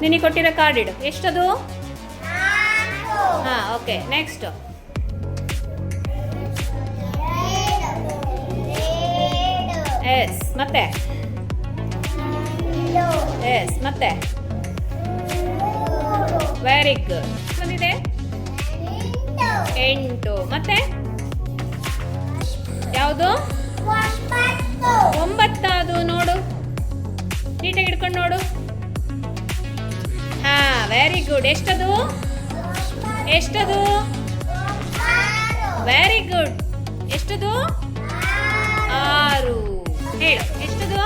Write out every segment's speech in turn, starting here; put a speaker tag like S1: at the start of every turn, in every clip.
S1: ನಿನಗೆ ಕೊಟ್ಟಿರೋ ಕಾರ್ಡ್ ಇಡು. ಎಷ್ಟದು? ಹಾಂ ಓಕೆ ನೆಕ್ಸ್ಟ್ ಎಸ್ ಮತ್ತೆ? ಎಸ್ ಮತ್ತೆ? ವೆರಿ ಗುಡ್ ಬಂದಿದೆ ಎಂಟು. ಮತ್ತೆ? ಯಾವುದು? ಒಂಬತ್ತಾದು ನೋಡು. ನೀಟಾಗಿ ಹಿಡ್ಕೊಂಡು ನೋಡು. ವೆರಿ ಗುಡ್ ಎಷ್ಟದು? ಎಷ್ಟದು? ವೆರಿ ಗುಡ್ ಎಷ್ಟದು? ಆರು. ಹೇಳು. ಎಷ್ಟದು?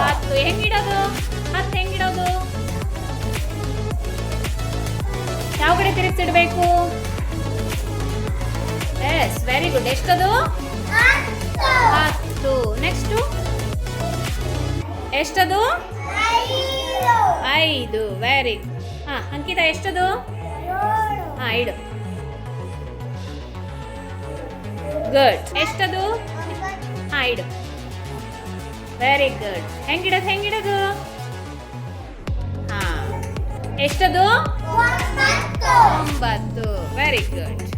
S1: ಹತ್ತು. ಹೆಂಗಿಡೋದು? ಹತ್ತು ಹೆಂಗಿಡೋದು? ಯಾವ ಕಡೆ ತಿರುಗಿಸಿಡ್ಬೇಕು? ಎಸ್ ವೆರಿ ಗುಡ್ ಎಷ್ಟದು? ಹತ್ತು. ನೆಕ್ಸ್ಟು ಎಷ್ಟದು? ಐದು ವೆರಿ ಹಾಂ, ಅಂಕಿತ ಎಷ್ಟದು? ಹಾಂ, ಇಡು. ಗುಡ್ ಎಷ್ಟದು? ಹಾಂ, ಇಡು. ವೆರಿ ಗುಡ್ ಹೆಂಗಿಡೋದು ಹೆಂಗಿಡೋದು? ಹಾಂ. ಎಷ್ಟದು? ಒಂಬತ್ತು. Very good